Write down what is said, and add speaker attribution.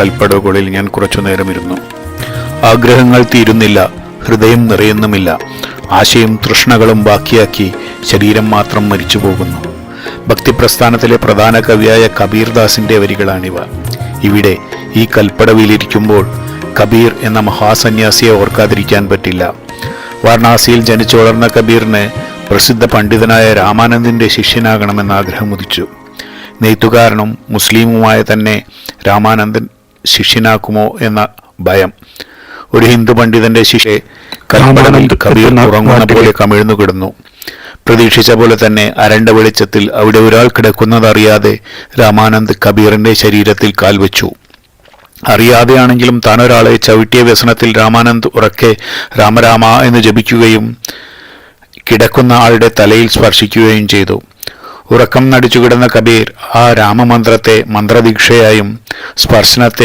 Speaker 1: കൽപ്പടവുകളിൽ ഞാൻ കുറച്ചു നേരമിരുന്നു. ആഗ്രഹങ്ങൾ തീരുന്നില്ല ഹൃദയം നിറയുന്നുമില്ല. ആശയും തൃഷ്ണകളും ബാക്കിയാക്കി ശരീരം മാത്രം മരിച്ചു പോകുന്നു ഭക്തിപ്രസ്ഥാനത്തിലെ പ്രധാന കവിയായ കബീർദാസിന്റെ വരികളാണിവ. ഇവിടെ ഈ കൽപ്പടവിലിരിക്കുമ്പോൾ കബീർ എന്ന മഹാസന്യാസിയെ ഓർക്കാതിരിക്കാൻ പറ്റില്ല. വാരണാസിയിൽ ജനിച്ചു വളർന്ന കബീറിന് പ്രസിദ്ധ പണ്ഡിതനായ രാമാനന്ദിന്റെ ശിഷ്യനാകണമെന്ന് ആഗ്രഹം ഉദിച്ചു. നെയ്ത്തുകാരനും മുസ്ലിമുമായ തന്നെ രാമാനന്ദൻ ശിഷ്യനാക്കുമോ എന്ന ഭയം. ഒരു ഹിന്ദു പണ്ഡിതന്റെ ശിഷ്യെ
Speaker 2: കർമ്മടനം
Speaker 1: കബീർ ഉറങ്ങുന്ന പോലെ കമിഴ്ന്നു കിടന്നു. പ്രതീക്ഷിച്ച പോലെ തന്നെ അരണ്ട വെളിച്ചത്തിൽ അവിടെ ഒരാൾ കിടക്കുന്നതറിയാതെ രാമാനന്ദ് കബീറിന്റെ ശരീരത്തിൽ കാൽവെച്ചു അറിയാതെയാണെങ്കിലും താൻ ഒരാളെ ചവിട്ടിയ വ്യസനത്തിൽ രാമാനന്ദ് ഉറക്കെ രാമരാമ എന്ന് ജപിക്കുകയും കിടക്കുന്ന ആളുടെ തലയിൽ സ്പർശിക്കുകയും ചെയ്തു. ഉറക്കം നടിച്ചു കിടന്ന കബീർ ആ രാമമന്ത്രത്തെ മന്ത്രദീക്ഷയായും സ്പർശനത്തെ